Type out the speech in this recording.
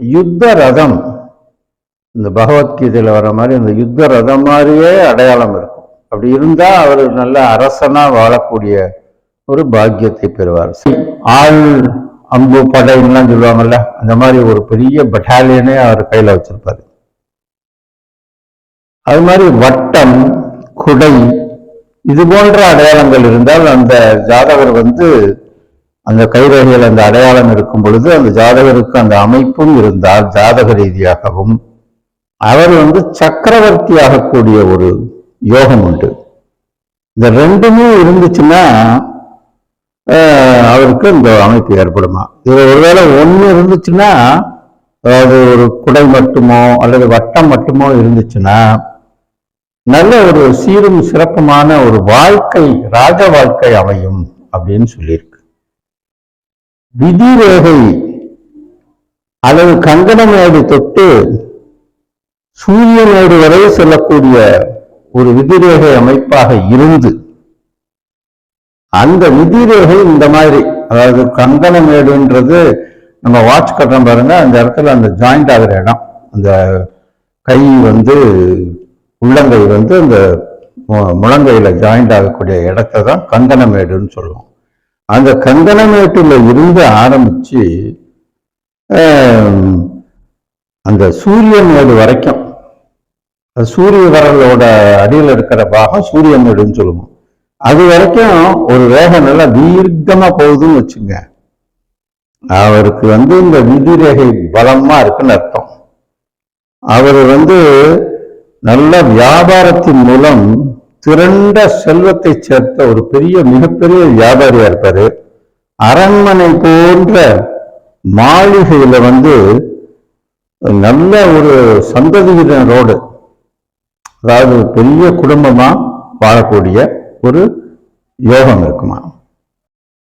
யுத்த ரதம் இந்த பகவத்கீதையில வர மாதிரி இந்த யுத்த ரதம் மாதிரியே அடையாளம் இருக்கும். அப்படி இருந்தால் அவர் நல்ல அரசனாக வாழக்கூடிய ஒரு பாக்கியத்தை பெறுவார். ஆள் அம்பு படைன்னுலாம் சொல்லுவாங்கல்ல அந்த மாதிரி ஒரு பெரிய பட்டாலியனே அவர் கையில் வச்சிருப்பாரு. அது மாதிரி வட்டம் குடை இது போன்ற அடையாளங்கள் இருந்தால் அந்த ஜாதகர் வந்து அந்த கைரேகையில் அந்த அடையாளம் இருக்கும் பொழுது அந்த ஜாதகருக்கு அந்த அமைப்பும் இருந்தால் ஜாதக ரீதியாகவும் அவர் வந்து சக்கரவர்த்தி ஆகக்கூடிய ஒரு யோகம் உண்டு. இந்த ரெண்டுமே இருந்துச்சுன்னா அவருக்கு இந்த அமைப்பு ஏற்படுமா? இது ஒருவேளை ஒண்ணு இருந்துச்சுன்னா அதாவது ஒரு குடை மட்டுமோ அல்லது வட்டம் மட்டுமோ இருந்துச்சுன்னா நல்ல ஒரு சீரும் சிறப்புமான ஒரு வாழ்க்கை ராஜ வாழ்க்கை அமையும் அப்படின்னு சொல்லியிருக்கு. விதிரேகை அல்லது கங்கணமேடு தொட்டு சூரியனோடு வரை செல்லக்கூடிய ஒரு விதிரேகை அமைப்பாக இருந்து அந்த விதிரேகை இந்த மாதிரி அதாவது கங்கணமேடுன்றது நம்ம வாட்ச் கட்டுறோம் பாருங்க அந்த இடத்துல அந்த ஜாயிண்ட் ஆகிற இடம். அந்த கை வந்து உள்ளங்கை வந்து அந்த மு- முழங்கையில ஜாயிண்ட் ஆகக்கூடிய இடத்தை தான் கங்கணமேடுன்னு சொல்லுவோம். அந்த கந்தனமேட்டில் இருந்து ஆரம்பிச்சு அந்த சூரியனோடு வரைக்கும் சூரிய வரலோட அடியில் இருக்கிற பாகம் சூரியனோடுன்னு சொல்லுவோம். அது வரைக்கும் ஒரு வேகம் நல்லா தீர்க்கமாக போகுதுன்னு வச்சுங்க. அவருக்கு வந்து இந்த விதிரேகை பலமாக இருக்குன்னு அர்த்தம். அவர் வந்து நல்ல வியாபாரத்தின் மூலம் திரண்ட செல்வத்தை சேர்த்த ஒரு பெரிய மிகப்பெரிய வியாபாரியா இருப்பாரு. அரண்மனை போன்ற மாளிகையில வந்து நல்ல ஒரு சந்ததியினரோடு அதாவது பெரிய குடும்பமா வாழக்கூடிய ஒரு யோகம் இருக்குமா?